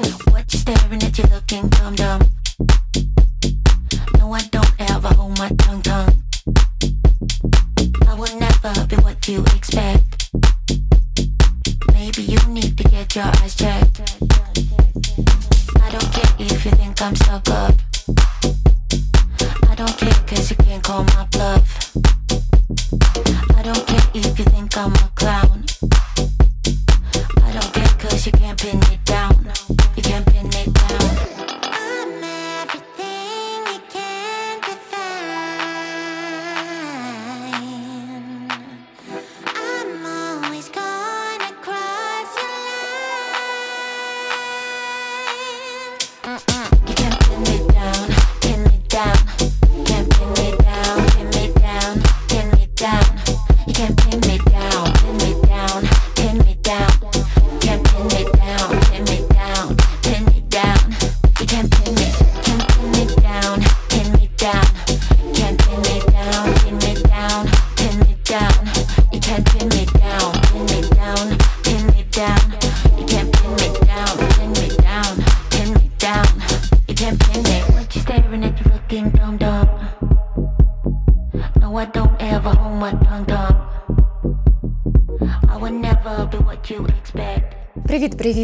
what you're staring at, you looking dumb dumb. No, I don't ever hold my tongue tongue. I will never be what you expect. Maybe you need to get your eyes checked. I don't care if you think I'm stuck up.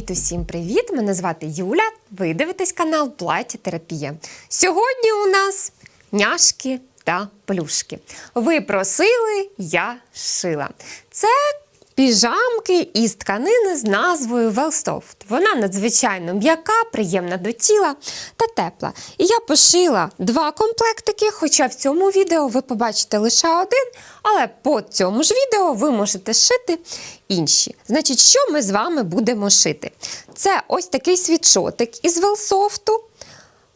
Привіт-привіт усім привіт! Мене звати Юля. Ви дивитесь канал Плаття Терапія. Сьогодні у нас няшки та плюшки. Ви просили, я шила. Це піжамки із тканини з назвою Велстофт. Вона надзвичайно м'яка, приємна до тіла та тепла. І я пошила два комплектики, хоча в цьому відео ви побачите лише один, але по цьому ж відео ви можете шити інші. Значить, що ми з вами будемо шити? Це ось такий світшотик із велсофту.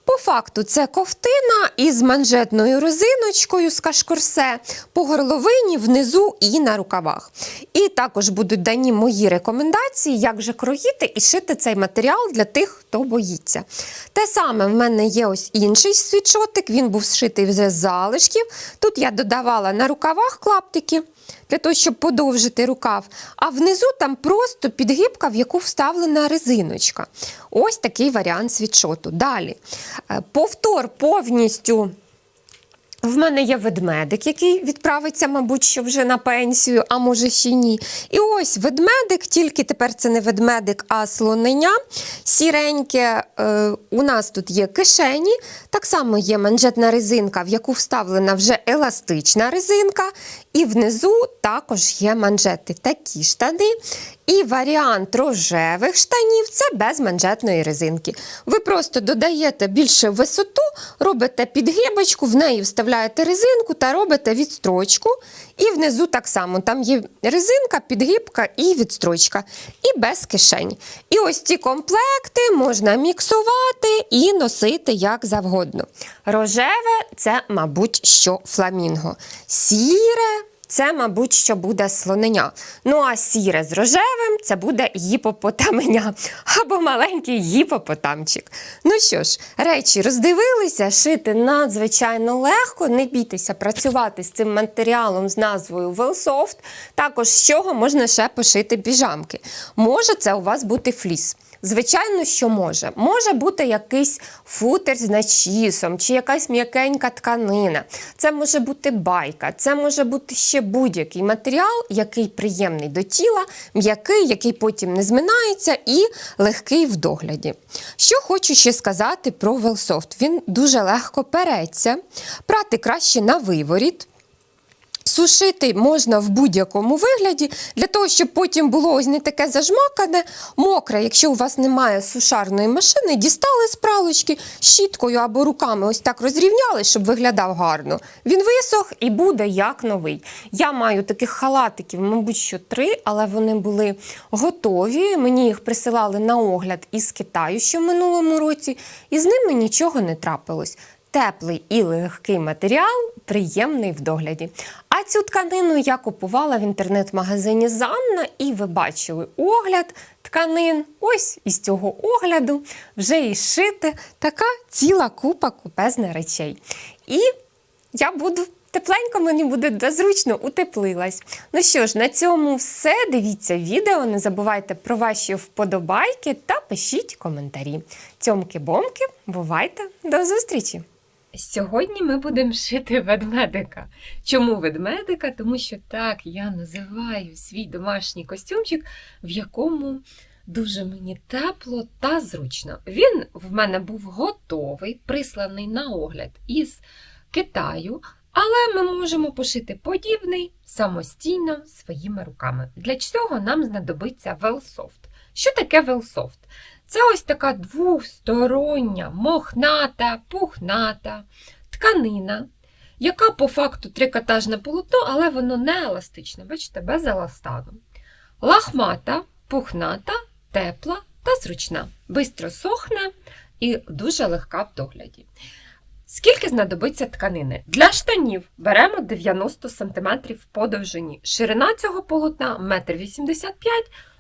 По факту, це ковтина із манжетною резиночкою з кашкорсе по горловині, внизу і на рукавах. І також будуть дані мої рекомендації, як же кроїти і шити цей матеріал для тих, хто боїться. Те саме в мене є ось інший світшотик, він був зшитий вже з залишків. Тут я додавала на рукавах клаптики для того, щоб подовжити рукав. А внизу там просто підгибка, в яку вставлена резиночка. Ось такий варіант світшоту. Далі. Е, Повтор повністю. В мене є ведмедик, який відправиться, мабуть, що вже на пенсію, а може ще ні. І ось ведмедик, тільки тепер це не ведмедик, а слонення. Сіреньке, е, у нас тут є кишені. Так само є манжетна резинка, в яку вставлена вже еластична резинка. І внизу також є манжети. Такі штани. І варіант рожевих штанів це без манжетної резинки. Ви просто додаєте більше висоту, робите підгибочку, в неї вставляєте резинку та робите відстрочку. І внизу так само там є резинка, підгибка і відстрочка. І без кишень. І ось ці комплекти можна міксувати і носити як завгодно. Рожеве це, мабуть, що фламінго. Сіре. Це, мабуть, що буде слонення. Ну а сіре з рожевим це буде гіпопотаменя або маленький гіпопотамчик. Ну що ж, речі роздивилися, шити надзвичайно легко. Не бійтеся працювати з цим матеріалом з назвою Велсофт. Також з чого можна ще пошити піжамки. Може це у вас бути фліс. Звичайно, що може. Може бути якийсь футер з начісом, чи якась м'якенька тканина. Це може бути байка, це може бути ще будь-який матеріал, який приємний до тіла, м'який, який потім не зминається і легкий в догляді. Що хочу ще сказати про Велсофт. Він дуже легко переться, прати краще на виворіт. Сушити можна в будь-якому вигляді, для того, щоб потім було ось не таке зажмакане, мокре, якщо у вас немає сушарної машини, дістали з пралочки щіткою або руками ось так розрівняли, щоб виглядав гарно. Він висох і буде як новий. Я маю таких халатиків, мабуть, що три, але вони були готові. Мені їх присилали на огляд із Китаю ще в минулому році, і з ними нічого не трапилось. Теплий і легкий матеріал, приємний в догляді. А цю тканину я купувала в інтернет-магазині Занна, і ви бачили огляд тканин. Ось із цього огляду вже і шити така ціла купа купезна речей. І я буду тепленько мені буде зручно утеплилась. Ну що ж, на цьому все. Дивіться відео, не забувайте про ваші вподобайки та пишіть коментарі. Цьомки-бомки, бувайте, до зустрічі! Сьогодні ми будемо шити ведмедика. Чому ведмедика? Тому що так я називаю свій домашній костюмчик, в якому дуже мені тепло та зручно. Він в мене був готовий, присланий на огляд із Китаю, але ми можемо пошити подібний самостійно своїми руками. Для цього нам знадобиться велсофт. Що таке велсофт? Це ось така двостороння, мохната, пухната тканина, яка по факту трикотажне полотно, але воно не еластичне, бачите, без еластану. Лахмата, пухната, тепла та зручна. Бистро сохне і дуже легка в догляді. Скільки знадобиться тканини? Для штанів беремо 90 см по довжині. Ширина цього полотна 1,85 м,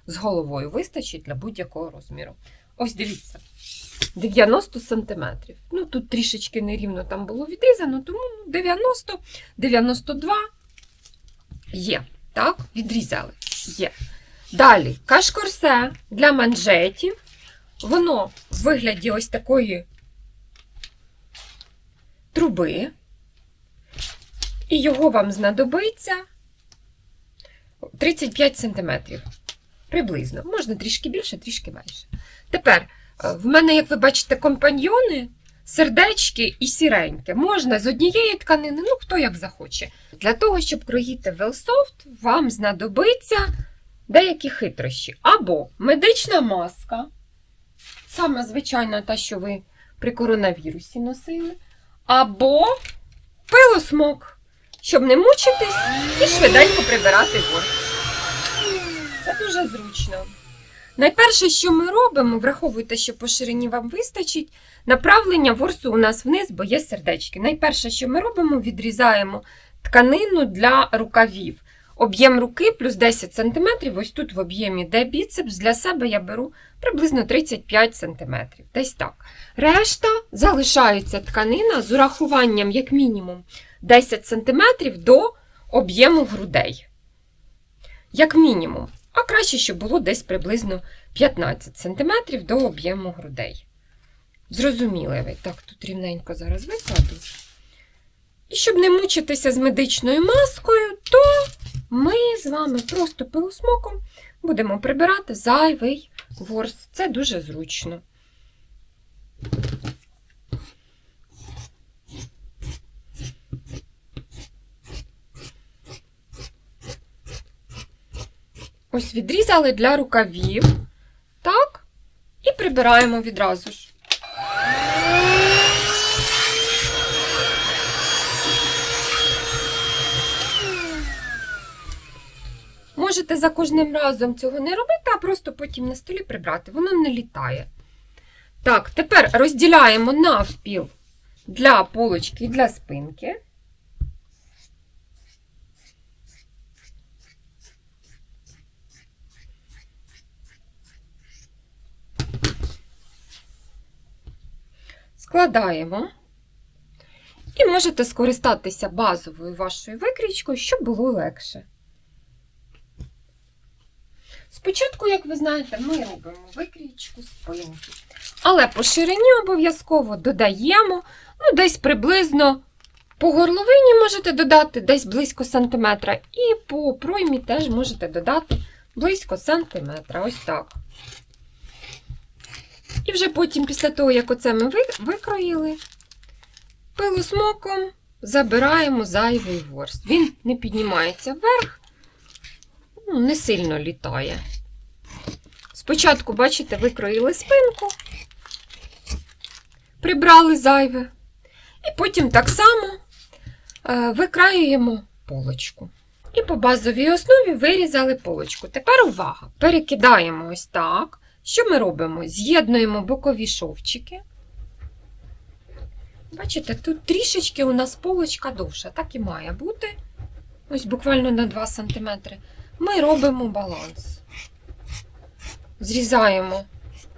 з головою вистачить для будь-якого розміру. Ось дивіться, 90 см. Ну, тут трішечки нерівно там було відрізано, тому ну, 90, 92 є. Так, відрізали. Є. Далі кашкорсе для манжетів. Воно в вигляді ось такої труби. І його вам знадобиться 35 см. Приблизно. Можна трішки більше, трішки менше. Тепер, е, в мене, як ви бачите, компаньйони, сердечки і сіреньке. Можна з однієї тканини, ну хто як захоче. Для того, щоб кроїти велсофт, вам знадобиться деякі хитрощі. Або медична маска, саме звичайна та, що ви при коронавірусі носили, або пилосмок, щоб не мучитись і швиденько прибирати борщ. Дуже зручно. Найперше, що ми робимо, враховуйте, що по ширині вам вистачить, направлення ворсу у нас вниз, бо є сердечки. Найперше, що ми робимо, відрізаємо тканину для рукавів. Об'єм руки плюс 10 см, ось тут в об'ємі де біцепс, для себе я беру приблизно 35 см. Десь так. Решта залишається тканина з урахуванням, як мінімум, 10 см до об'єму грудей. Як мінімум. Краще, щоб було десь приблизно 15 см до об'єму грудей. Зрозуміли. Так, тут рівненько зараз викладу. І щоб не мучитися з медичною маскою, то ми з вами просто пилосмоком будемо прибирати зайвий ворс. Це дуже зручно. Ось відрізали для рукавів. Так, і прибираємо відразу ж. Можете за кожним разом цього не робити, а просто потім на столі прибрати. Воно не літає. Так, тепер розділяємо навпіл для полочки і для спинки. Складаємо. І можете скористатися базовою вашою викрічкою, щоб було легше. Спочатку, як ви знаєте, ми робимо викрічку спинки. Але по ширині обов'язково додаємо ну, десь приблизно по горловині можете додати десь близько сантиметра. І по проймі теж можете додати близько сантиметра. Ось так. І вже потім, після того, як оце ми ви- викроїли, пилосмоком забираємо зайвий ворс. Він не піднімається вверх, ну, не сильно літає. Спочатку, бачите, викроїли спинку, прибрали зайве, і потім так само е, викраюємо полочку. І по базовій основі вирізали полочку. Тепер увага! Перекидаємо ось так. Що ми робимо? З'єднуємо бокові шовчики. Бачите, тут трішечки у нас полочка довша, так і має бути. Ось буквально на 2 см. Ми робимо баланс. Зрізаємо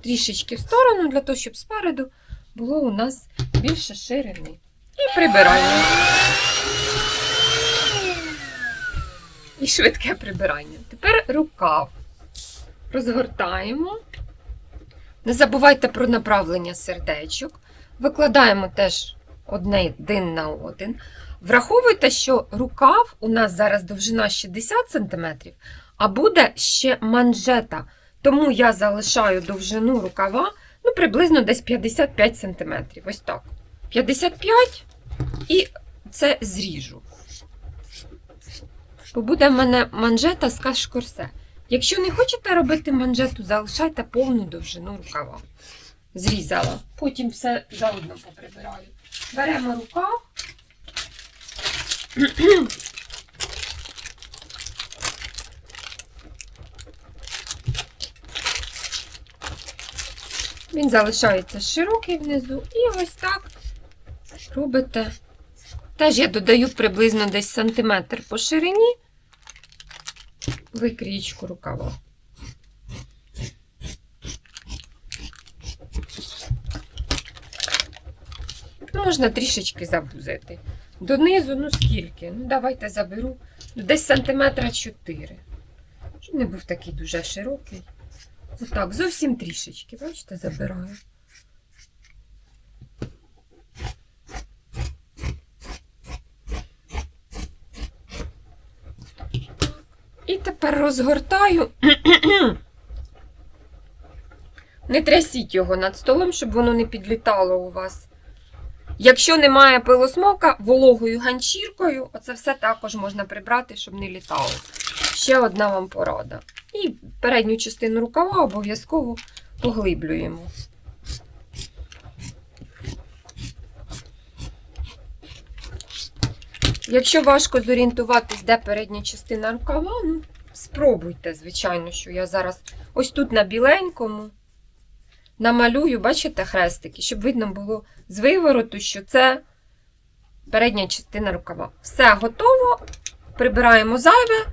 трішечки в сторону, для того, щоб спереду було у нас більше ширини. І прибираємо. і швидке прибирання. Тепер рукав. Розгортаємо. Не забувайте про направлення сердечок. Викладаємо теж одне один на один. Враховуйте, що рукав у нас зараз довжина 60 см, а буде ще манжета. Тому я залишаю довжину рукава ну, приблизно десь 55 см. Ось так. 55 і це зріжу. Бо буде в мене манжета з кашкорсе. Якщо не хочете робити манжету, залишайте повну довжину рукава. Зрізала. Потім все заодно поприбираю. Беремо рукав. Він залишається широкий внизу. І ось так робите. Теж я додаю приблизно десь сантиметр по ширині викрійку рукава. Можна трішечки завузити. Донизу, ну скільки? Ну, давайте заберу. Ну, Десь сантиметра 4. Щоб не був такий дуже широкий. Отак, зовсім трішечки, бачите, забираю. Тепер розгортаю. Не трясіть його над столом, щоб воно не підлітало у вас. Якщо немає пилосмока, вологою ганчіркою, оце все також можна прибрати, щоб не літало. Ще одна вам порада. І передню частину рукава обов'язково поглиблюємо. Якщо важко зорієнтуватись, де передня частина рукава, ну, спробуйте, звичайно, що я зараз ось тут на біленькому намалюю, бачите, хрестики, щоб видно було з вивороту, що це передня частина рукава. Все готово. Прибираємо зайве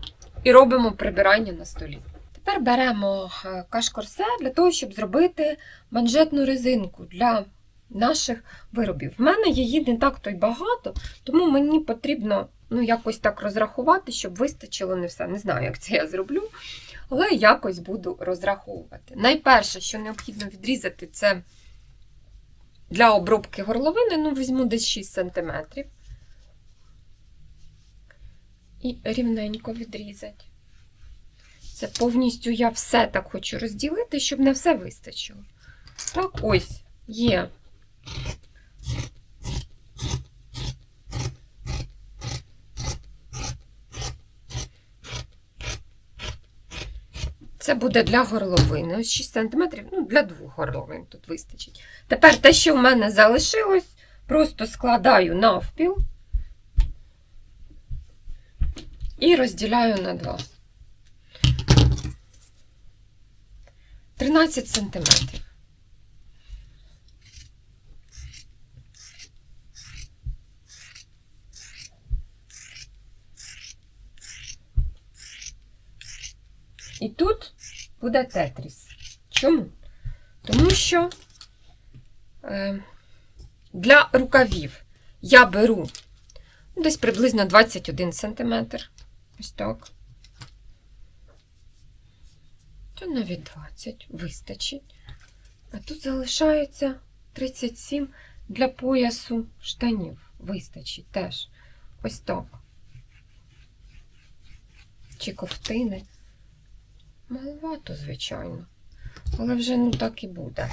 і робимо прибирання на столі. Тепер беремо е, кашкорсе для того, щоб зробити манжетну резинку для наших виробів. В мене її не так то й багато, тому мені потрібно ну, якось так розрахувати, щоб вистачило не все. Не знаю, як це я зроблю, але якось буду розраховувати. Найперше, що необхідно відрізати, це для обробки горловини, ну, візьму десь 6 см. І рівненько відрізати. Це повністю я все так хочу розділити, щоб не все вистачило. Так, ось, є. Це буде для горловини. Ось 6 см, ну, для двох горловин тут вистачить. Тепер те, що в мене залишилось, просто складаю навпіл і розділяю на два. 13 сантиметрів. І тут буде тетріс. Чому? Тому що е, для рукавів я беру десь приблизно 21 см. Ось так. То навіть 20 вистачить. А тут залишається 37 для поясу штанів. Вистачить теж. Ось так. Чи ковтини. Маловато, звичайно. Але вже ну так і буде.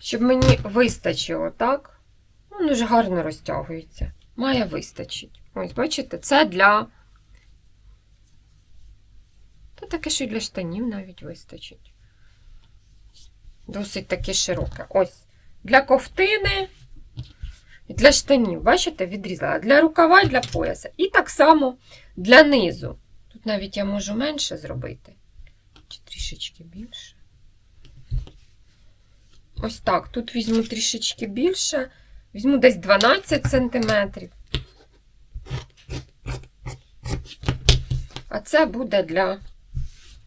Щоб мені вистачило, так? Воно ж гарно розтягується. Має вистачить. Ось, бачите, це для. Та таке, що й для штанів навіть вистачить. Досить таке широке. Ось. Для ковтини і для штанів. Бачите, відрізала. Для рукава і для пояса. І так само для низу. Тут навіть я можу менше зробити. Чи трішечки більше. Ось так. Тут візьму трішечки більше. Візьму десь 12 сантиметрів. А це буде для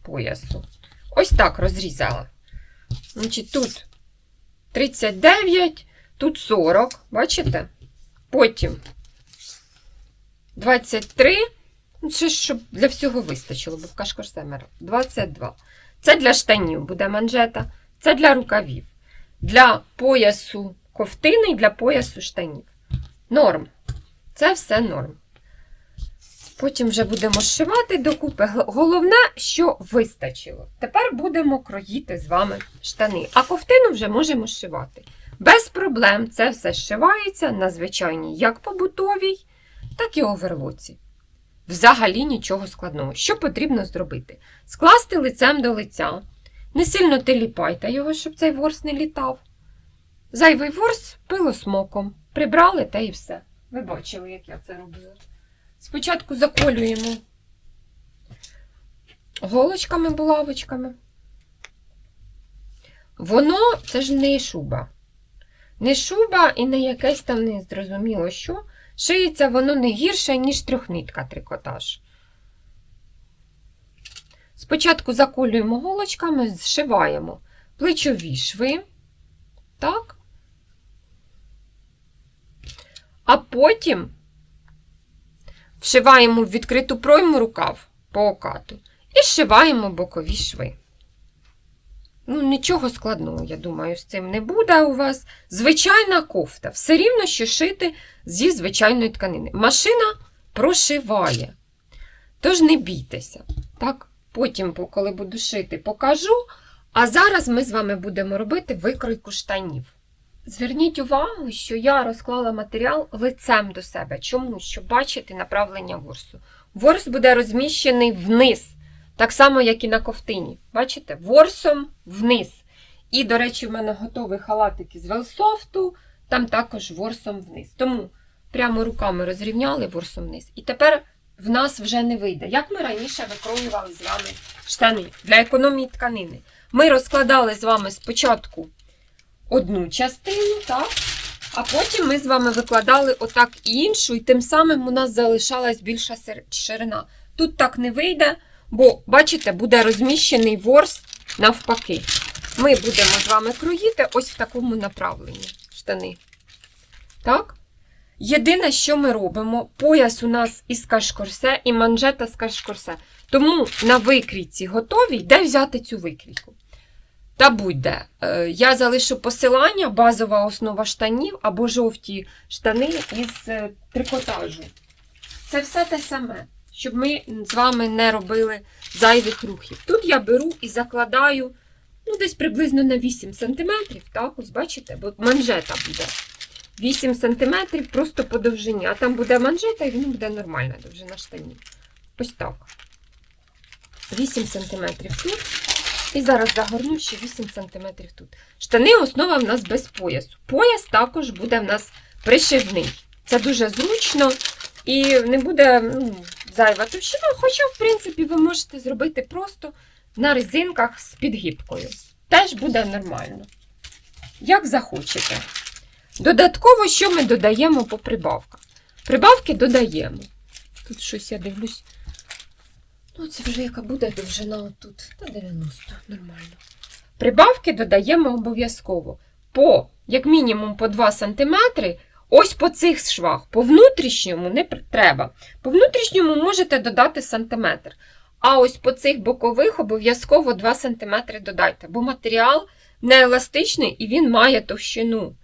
поясу. Ось так розрізала. Значить, тут 39, тут 40, бачите? Потім 23, Ну, Це щоб для всього вистачило, бо в кашкорсемер 22. Це для штанів буде манжета, це для рукавів, для поясу ковтини і для поясу штанів. Норм. Це все норм. Потім вже будемо зшивати докупи. Головне, що вистачило. Тепер будемо кроїти з вами штани, а ковтину вже можемо зшивати. Без проблем це все зшивається на звичайній як побутовій, так і оверлоці. Взагалі нічого складного. Що потрібно зробити? Скласти лицем до лиця. Не сильно теліпайте його, щоб цей ворс не літав. Зайвий ворс пилосмоком. Прибрали та і все. Ви бачили, як я це робила. Спочатку заколюємо голочками, булавочками. Воно це ж не шуба. Не шуба і не якесь там незрозуміло що. Шиється воно не гірше, ніж трьохнитка трикотаж. Спочатку заколюємо голочками, зшиваємо плечові шви. Так. А потім вшиваємо в відкриту пройму рукав по окату і зшиваємо бокові шви. Ну, нічого складного, я думаю, з цим не буде у вас. Звичайна кофта. Все рівно, що шити зі звичайної тканини. Машина прошиває. Тож не бійтеся. Так? Потім, коли буду шити, покажу. А зараз ми з вами будемо робити викройку штанів. Зверніть увагу, що я розклала матеріал лицем до себе. Чому? Щоб бачити направлення ворсу. Ворс буде розміщений вниз, так само, як і на ковтині. Бачите? Ворсом вниз. І, до речі, в мене готовий халатик із велсофту, там також ворсом вниз. Тому прямо руками розрівняли ворсом вниз. І тепер в нас вже не вийде. Як ми раніше викроювали з вами штани для економії тканини. Ми розкладали з вами спочатку одну частину, так? А потім ми з вами викладали отак іншу, і тим самим у нас залишалась більша ширина. Тут так не вийде, бо, бачите, буде розміщений ворс навпаки. Ми будемо з вами кроїти ось в такому направленні штани. Так? Єдине, що ми робимо, пояс у нас із кашкорсе і манжета з кашкорсе. Тому на викрійці готовій, де взяти цю викрійку? Та будь-де. Е, Я залишу посилання, базова основа штанів або жовті штани із е, трикотажу. Це все те саме, щоб ми з вами не робили зайвих рухів. Тут я беру і закладаю ну, десь приблизно на 8 см. Так, ось бачите, бо манжета буде. 8 см просто по довжині, а там буде манжета і воно буде нормальна довжина штанів. Ось так. 8 см тут. І зараз загорну ще 8 см тут. Штани основа в нас без поясу. Пояс також буде в нас пришивний. Це дуже зручно і не буде ну, зайва товщина, хоча, в принципі, ви можете зробити просто на резинках з підгибкою. Теж буде нормально. Як захочете. Додатково, що ми додаємо по прибавках? Прибавки додаємо. Тут щось я дивлюсь. Ну, це вже яка буде довжина тут. Та 90, нормально. Прибавки додаємо обов'язково. По, як мінімум, по 2 см. Ось по цих швах. По внутрішньому не треба. По внутрішньому можете додати сантиметр. А ось по цих бокових обов'язково 2 см додайте, бо матеріал не еластичний і він має товщину.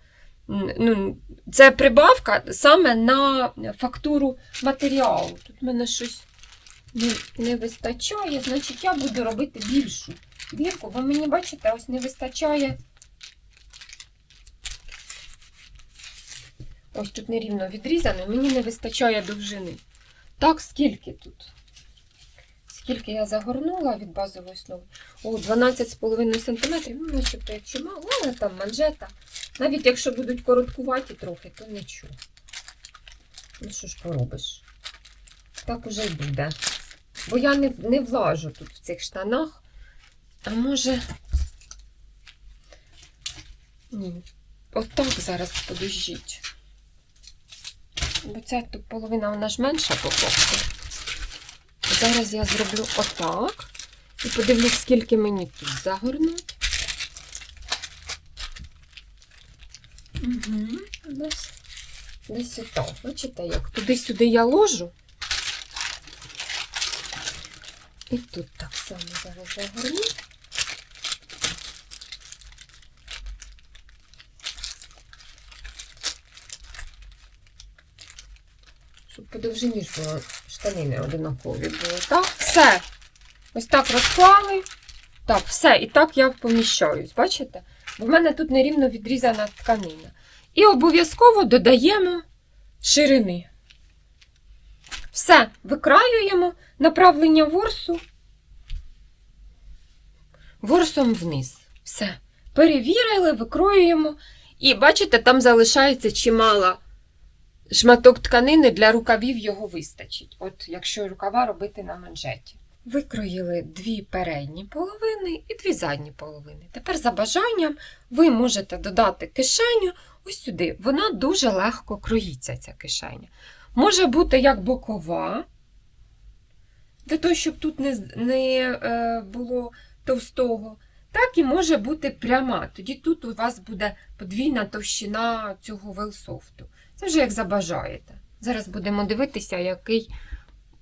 Ну, це прибавка саме на фактуру матеріалу. Тут в мене щось не, не вистачає, значить я буду робити більшу бірку, бо мені, бачите, ось не вистачає. Ось тут нерівно відрізано, мені не вистачає довжини. Так, скільки тут? Скільки я загорнула від базової основи? О, 12,5 см, ну, начебто як чимало, але там манжета. Навіть якщо будуть короткуваті трохи, то нічого. Ну що ж поробиш? Так уже й буде. Бо я не, не влажу тут в цих штанах. А може. Ні. Отак зараз подождіть. Бо ця тут половина вона ж менша по факту. Зараз я зроблю отак. І подивлюсь, скільки мені тут загорнуть. Угу. Десь, десь отак. Бачите, як туди-сюди я ложу. І тут так само зараз загорну. По довжині ж було штанини одинакові були. Так, все. Ось так розклали. Так, все. І так я поміщаюсь, бачите? Бо в мене тут нерівно відрізана тканина. І обов'язково додаємо ширини. Все, викраюємо направлення ворсу ворсом вниз. Все. Перевірили, викроюємо. І бачите, там залишається чимало шматок тканини для рукавів його вистачить. От якщо рукава робити на манжеті. Викроїли дві передні половини і дві задні половини. Тепер за бажанням ви можете додати кишеню ось сюди. Вона дуже легко кроїться, ця кишеня. Може бути як бокова, для того, щоб тут не, не е, було товстого, так і може бути пряма. Тоді тут у вас буде подвійна товщина цього велсофту. Це вже як забажаєте. Зараз будемо дивитися, який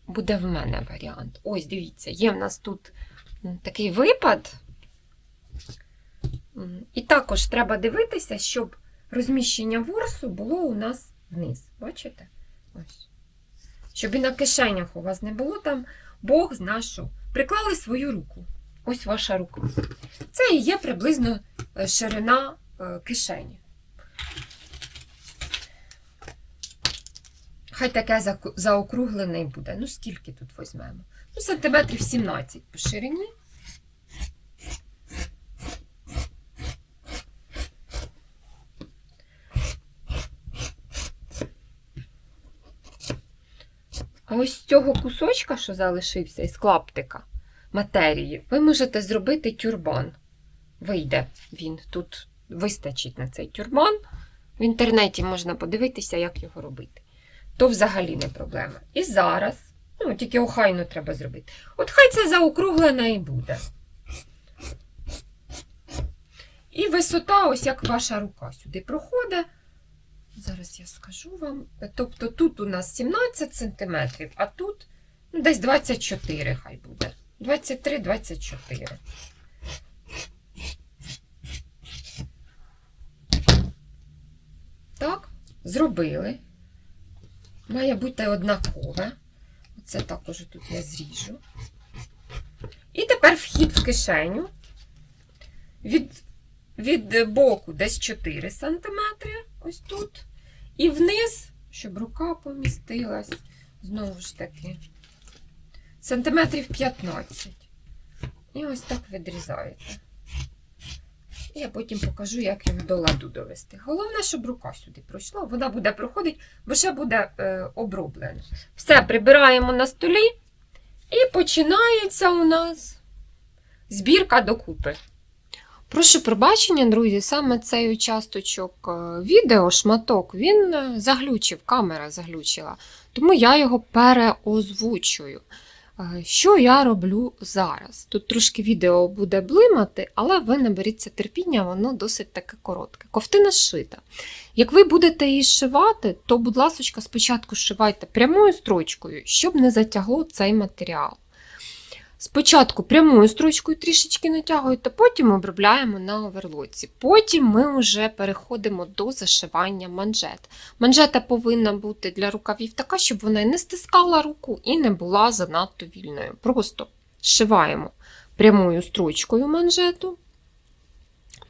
буде в мене варіант. Ось, дивіться, є в нас тут такий випад. І також треба дивитися, щоб розміщення ворсу було у нас вниз. Бачите? Ось. Щоб і на кишенях у вас не було там Бог зна що. Приклали свою руку. Ось ваша рука. Це і є приблизно е, ширина е, кишені. Хай таке заокруглене буде. Ну, скільки тут візьмемо? Ну, сантиметрів 17 по ширині. А ось цього кусочка, що залишився із клаптика матерії, ви можете зробити тюрбан. Вийде він. Тут вистачить на цей тюрбан. В інтернеті можна подивитися, як його робити. То взагалі не проблема. І зараз, ну, тільки охайно треба зробити. От хай це заокруглене і буде. І висота, ось як ваша рука сюди проходить. Зараз я скажу вам. Тобто тут у нас 17 см, а тут ну, десь 24 хай буде. 23-24. Так, зробили. Має бути однакове. Оце також тут я зріжу. І тепер вхід в кишеню. Від, від боку десь 4 см. Ось тут. І вниз, щоб рука помістилась. Знову ж таки. Сантиметрів 15. І ось так відрізаєте. І я потім покажу, як його до ладу довести. Головне, щоб рука сюди пройшла. Вона буде проходити, бо ще буде е, оброблено. Все прибираємо на столі. І починається у нас збірка докупи. Прошу пробачення, друзі, саме цей участочок е, відео, шматок, він е, заглючив, камера заглючила. Тому я його переозвучую. Е, Що я роблю зараз? Тут трошки відео буде блимати, але ви наберіться терпіння, воно досить таке коротке. Ковтина шита. Як ви будете її шивати, то, будь ласка, спочатку шивайте прямою строчкою, щоб не затягло цей матеріал. Спочатку прямою строчкою трішечки натягуєте, потім обробляємо на оверлоці. Потім ми вже переходимо до зашивання манжет. Манжета повинна бути для рукавів така, щоб вона не стискала руку і не була занадто вільною. Просто зшиваємо прямою строчкою манжету.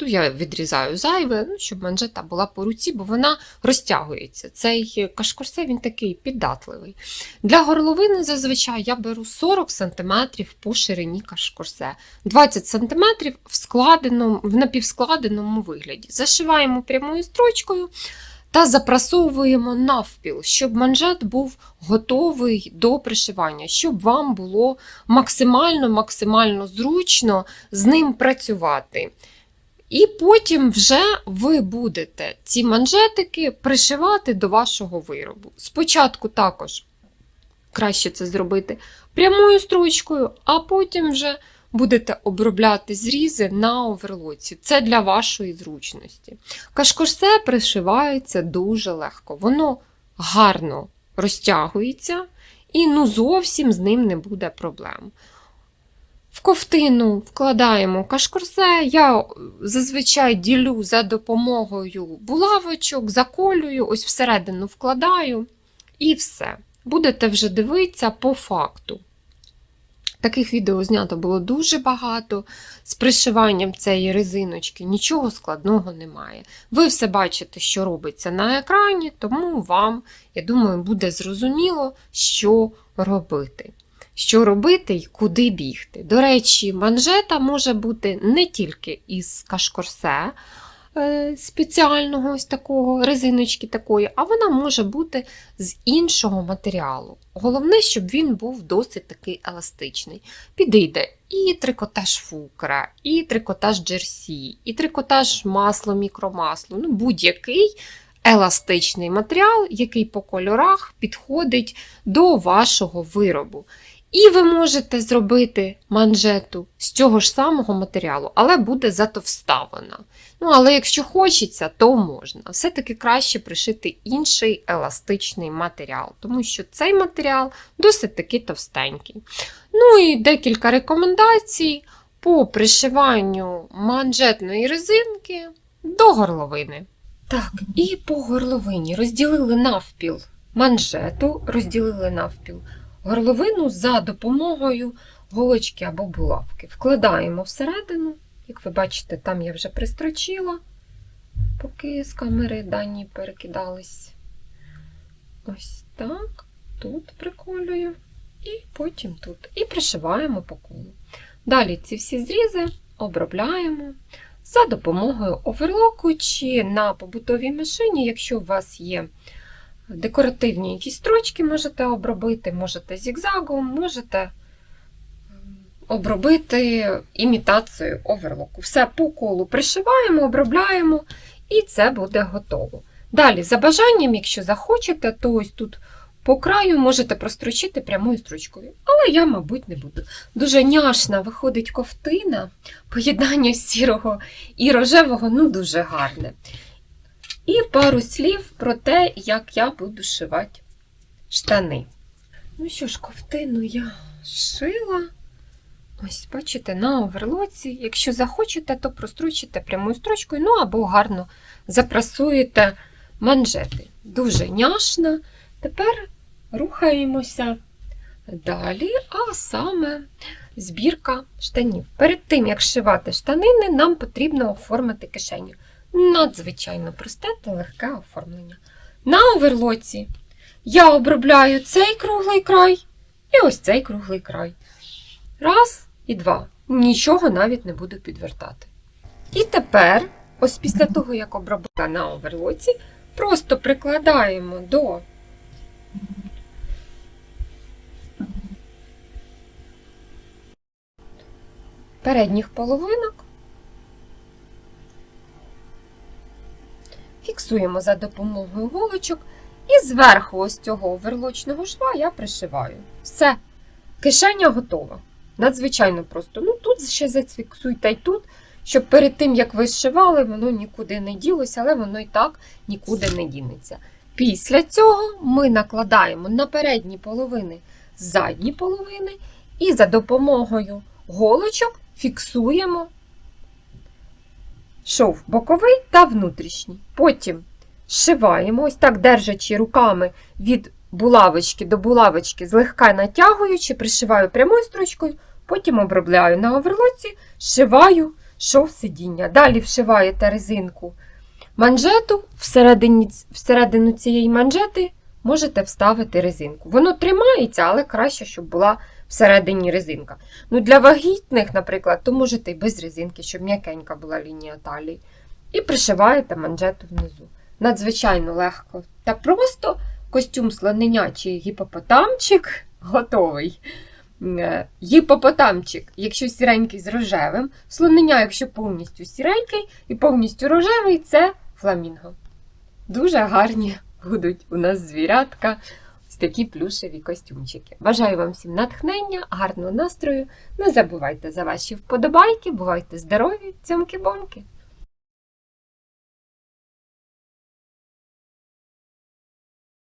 Тут я відрізаю зайве, ну, щоб манжета була по руці, бо вона розтягується. Цей кашкорсе він такий піддатливий. Для горловини зазвичай я беру 40 см по ширині кашкорсе, 20 см в, в напівскладеному вигляді. Зашиваємо прямою строчкою та запрасовуємо навпіл, щоб манжет був готовий до пришивання, щоб вам було максимально-максимально зручно з ним працювати. І потім вже ви будете ці манжетики пришивати до вашого виробу. Спочатку також краще це зробити прямою строчкою, а потім вже будете обробляти зрізи на оверлоці. Це для вашої зручності. Кашкорсе пришивається дуже легко, воно гарно розтягується і ну зовсім з ним не буде проблем. В ковтину вкладаємо кашкорсе. Я зазвичай ділю за допомогою булавочок, заколюю, ось всередину вкладаю і все. Будете вже дивитися по факту. Таких відео знято було дуже багато. З пришиванням цієї резиночки нічого складного немає. Ви все бачите, що робиться на екрані, тому вам, я думаю, буде зрозуміло, що робити. Що робити і куди бігти. До речі, манжета може бути не тільки із кашкорсе е, спеціального ось такого резиночки такої, а вона може бути з іншого матеріалу. Головне, щоб він був досить такий еластичний. Підійде і трикотаж фукра, і трикотаж джерсі, і трикотаж масло, мікромасло, ну будь-який еластичний матеріал, який по кольорах підходить до вашого виробу. І ви можете зробити манжету з цього ж самого матеріалу, але буде затовста вона. Ну, але якщо хочеться, то можна. Все-таки краще пришити інший еластичний матеріал, тому що цей матеріал досить таки товстенький. Ну і декілька рекомендацій по пришиванню манжетної резинки до горловини. Так, і по горловині розділили навпіл манжету, розділили навпіл горловину за допомогою голочки або булавки. Вкладаємо всередину. Як ви бачите, там я вже пристрочила, поки з камери дані перекидались. Ось так. Тут приколюю, і потім тут. І пришиваємо по колу. Далі ці всі зрізи обробляємо за допомогою оверлоку чи на побутовій машині, якщо у вас є декоративні якісь строчки, можете обробити, можете зігзагом, можете ем, обробити імітацією оверлоку. Все по колу пришиваємо, обробляємо, і це буде готово. Далі, за бажанням, якщо захочете, то ось тут по краю можете прострочити прямою строчкою. Але я, мабуть, не буду. Дуже няшна виходить ковтина, поєднання сірого і рожевого ну дуже гарне. І пару слів про те, як я буду шивати штани. Ну що ж, ковтину я шила. Ось, бачите, на оверлоці. Якщо захочете, то прострочите прямою строчкою, ну або гарно запрасуєте манжети. Дуже няшно. Тепер рухаємося далі, а саме збірка штанів. Перед тим, як шивати штанини, нам потрібно оформити кишеню. Надзвичайно просте та легке оформлення. На оверлоці я обробляю цей круглий край і ось цей круглий край. Раз і два. Нічого навіть не буду підвертати. І тепер, ось після того, як обробила на оверлоці, просто прикладаємо до передніх половинок, фіксуємо за допомогою голочок, і зверху ось цього оверлочного шва я пришиваю. Все, кишеня готова. Надзвичайно просто. Ну тут ще зафіксуйте й тут, щоб перед тим, як ви зшивали, воно нікуди не ділося, але воно і так нікуди не дінеться. Після цього ми накладаємо на передні половини задні половини і за допомогою голочок фіксуємо шов боковий та внутрішній. Потім зшиваємо, ось так держачи руками від булавочки до булавочки, злегка натягуючи, пришиваю прямою строчкою, потім обробляю на оверлоці, зшиваю шов сидіння. Далі вшиваєте резинку манжету, всередині, всередину цієї манжети можете вставити резинку. Воно тримається, але краще, щоб була всередині резинка. Ну, Для вагітних, наприклад, то можете і без резинки, щоб м'якенька була лінія талії. І пришиваєте манжету внизу. Надзвичайно легко та просто костюм слонення чи гіпопотамчик готовий. Е, Гіпопотамчик, якщо сіренький з рожевим, слонення, якщо повністю сіренький і повністю рожевий, це фламінго. Дуже гарні будуть у нас звірятка, такі плюшеві костюмчики. Бажаю вам всім натхнення, гарного настрою. Не забувайте за ваші вподобайки, бувайте здорові, цьомки-бомки!